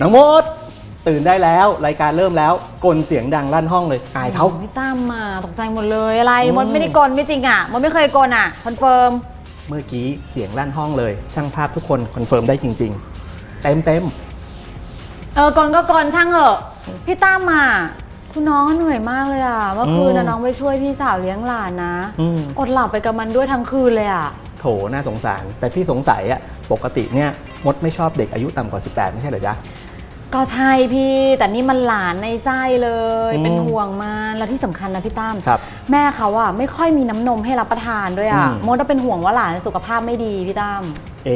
น้องมด ตื่นได้แล้วรายการเริ่มแล้วกลเสียงดังลั่นห้องเลยอายเขาโอ้พี่ตั้มมาตกใจหมดเลยอะไรอืมมดไม่ได้กลไม่จริงอะมดไม่เคยกลอะคอนเฟิร์มเมื่อกี้เสียงลั่นห้องเลย ช่างภาพทุกคนคอนเฟิร์มได้จริง ๆ เต็มเต็มเออกลก็กลช่างเหอะพี่ตั้มมาคุณน้องเหนื่อยมากเลยอะเมื่อคืนนะน้องไปช่วยพี่สาวเลี้ยงหลานนะอืม อดหลับไปกับมันด้วยทั้งคืนเลยอะ โถน่าสงสาร แต่พี่สงสัยอะปกติเนี่ยมดไม่ชอบเด็กอายุต่ำกว่า 18 ไม่ใช่เหรอจ๊ะ ก็ใช่พี่ แต่นี่มันหลานในไส้เลย อืมเป็นห่วงมันแล้วที่สำคัญนะพี่ตั้มครับแม่เขาอะไม่ค่อยมีน้ำนมให้รับประทานด้วยอะอืม มดก็เป็นห่วงว่าหลานสุขภาพไม่ดีพี่ตั้มเอ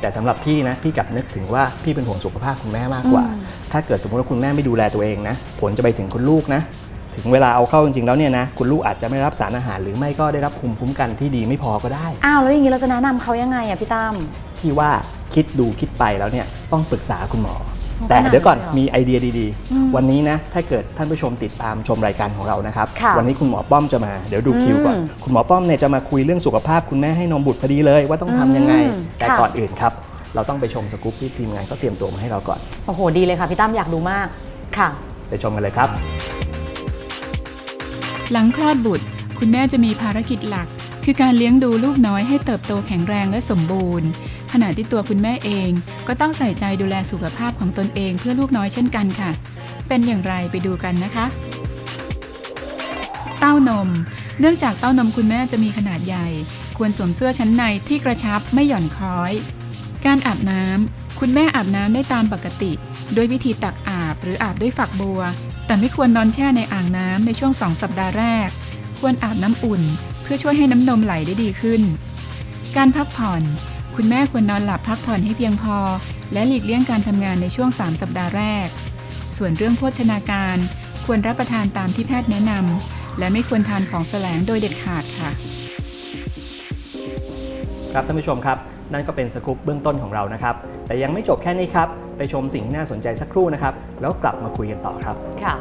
แต่สำหรับพี่นะพี่กลับนึกถึงว่าพี่เป็นห่วงสุขภาพคุณแม่มากกว่า อืม ถ้าเกิดสมมติว่าคุณแม่ไม่ดูแลตัวเองนะ ผลจะไปถึงคุณลูกนะ ถึงเวลาเอาเข้าจริงๆแล้วเนี่ยนะคุณลูกอาจจะไม่รับสารอาหาร หรือไม่ก็ได้รับภูมิคุ้มกันที่ดีไม่พอก็ได้ อ้าวแล้วอย่างนี้เราจะแนะนำเขายังไงอะพี่ตั้ม พี่ว่าคิดดูคิดไปแล้วเนี่ยต้องปรึกษาคุณหมอโอ้แต่ขนาดเดี๋ยวก่อนนั้นเลยเหรอมีไอเดียดีอืมๆวันนี้นะถ้าเกิดท่านผู้ชมติดตามชมรายการของเรานะครับ ค่ะวันนี้คุณหมอป้อมจะมาเดี๋ยวดูคิวก่อน อืมคุณหมอป้อมเนี่ยจะมาคุยเรื่องสุขภาพคุณแม่ให้นมบุตรพอดีเลยว่าต้องทำยังไง อืมแต่ค่ะ ก่อนอื่นครับ เราต้องไปชมสกู๊ปที่ทีมงานเขาเตรียมตัวมาให้เราก่อน โอ้โหดีเลยค่ะพี่ตั้มอยากดูมากค่ะ ไปชมกันเลยครับ หลังคลอดบุตร คุณแม่จะมีภารกิจหลัก คือการเลี้ยงดูลูกน้อยให้เติบโตแข็งแรงและสมบูรณ์ ขณะที่ตัวคุณแม่เองก็ต้องใส่ใจดูแลสุขภาพของตนเองเพื่อลูกน้อยเช่นกันค่ะ เป็นอย่างไรไปดูกันนะคะ เต้านม เนื่องจากเต้านมคุณแม่จะมีขนาดใหญ่ ควรสวมเสื้อชั้นในที่กระชับไม่หย่อนคล้อย การอาบน้ำ คุณแม่อาบน้ำได้ตามปกติ ด้วยวิธีตักอาบหรืออาบด้วยฝักบัว แต่ไม่ควรนอนแช่ในอ่างน้ำในช่วง2สัปดาห์แรก ควรอาบน้ำอุ่น เพื่อช่วยให้น้ำนมไหลได้ดีขึ้น การพักผ่อน คุณแม่ควรนอนหลับพักผ่อนให้เพียงพอ และหลีกเลี่ยงการทำงานในช่วง 3 สัปดาห์แรก ส่วนเรื่องโภชนาการ ควรรับประทานตามที่แพทย์แนะนำและไม่ควรทานของแสลงโดยเด็ดขาดค่ะ ครับท่านผู้ชมครับ นั่นก็เป็นสกู๊ปเบื้องต้นของเรานะครับ แต่ยังไม่จบแค่นี้ครับ ไปชมสิ่งที่น่าสนใจสักครู่นะครับ แล้วกลับมาคุยกันต่อครับ ค่ะ